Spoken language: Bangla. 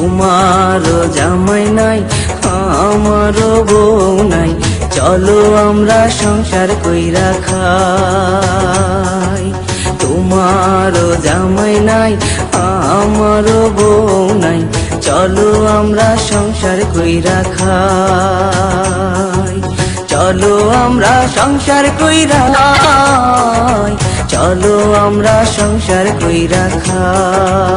তোমারও জামাই নাই আমারও বউ নাই। চলো আমরা সংসার কইরা খাই। তোমারও জামাই নাই আমারও বউ নাই। চলো আমরা সংসার কইরা খাই। চলো আমরা সংসার কইরা খাই। চলো আমরা সংসার কইরা খাই।